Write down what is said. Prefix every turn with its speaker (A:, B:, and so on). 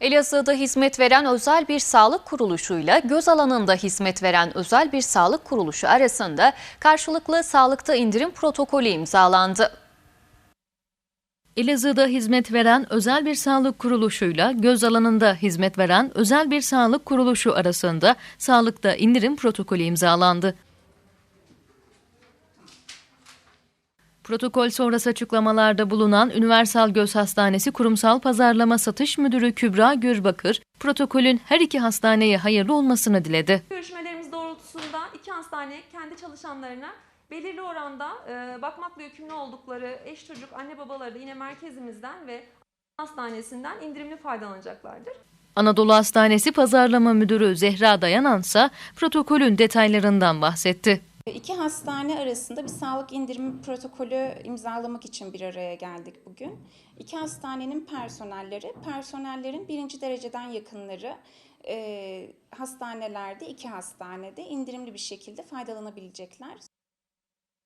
A: Elazığ'da hizmet veren özel bir sağlık kuruluşuyla göz alanında hizmet veren özel bir sağlık kuruluşu arasında karşılıklı sağlıkta indirim protokolü imzalandı. Elazığ'da hizmet veren özel bir sağlık kuruluşuyla göz alanında hizmet veren özel bir sağlık kuruluşu arasında sağlıkta indirim protokolü imzalandı. Protokol sonrası açıklamalarda bulunan Üniversal Göz Hastanesi Kurumsal Pazarlama Satış Müdürü Kübra Gürbakır, protokolün her iki hastaneye hayırlı olmasını diledi.
B: Görüşmelerimiz doğrultusunda iki hastane kendi çalışanlarına belirli oranda e, bakmakla yükümlü oldukları eş çocuk anne babaları da yine merkezimizden ve hastanesinden indirimli faydalanacaklardır.
A: Anadolu Hastanesi Pazarlama Müdürü Zehra Dayanansa protokolün detaylarından bahsetti.
C: İki hastane arasında bir sağlık indirimi protokolü imzalamak için bir araya geldik bugün. İki hastanenin personelleri, personellerin birinci dereceden yakınları e, hastanelerde, iki hastanede indirimli bir şekilde faydalanabilecekler.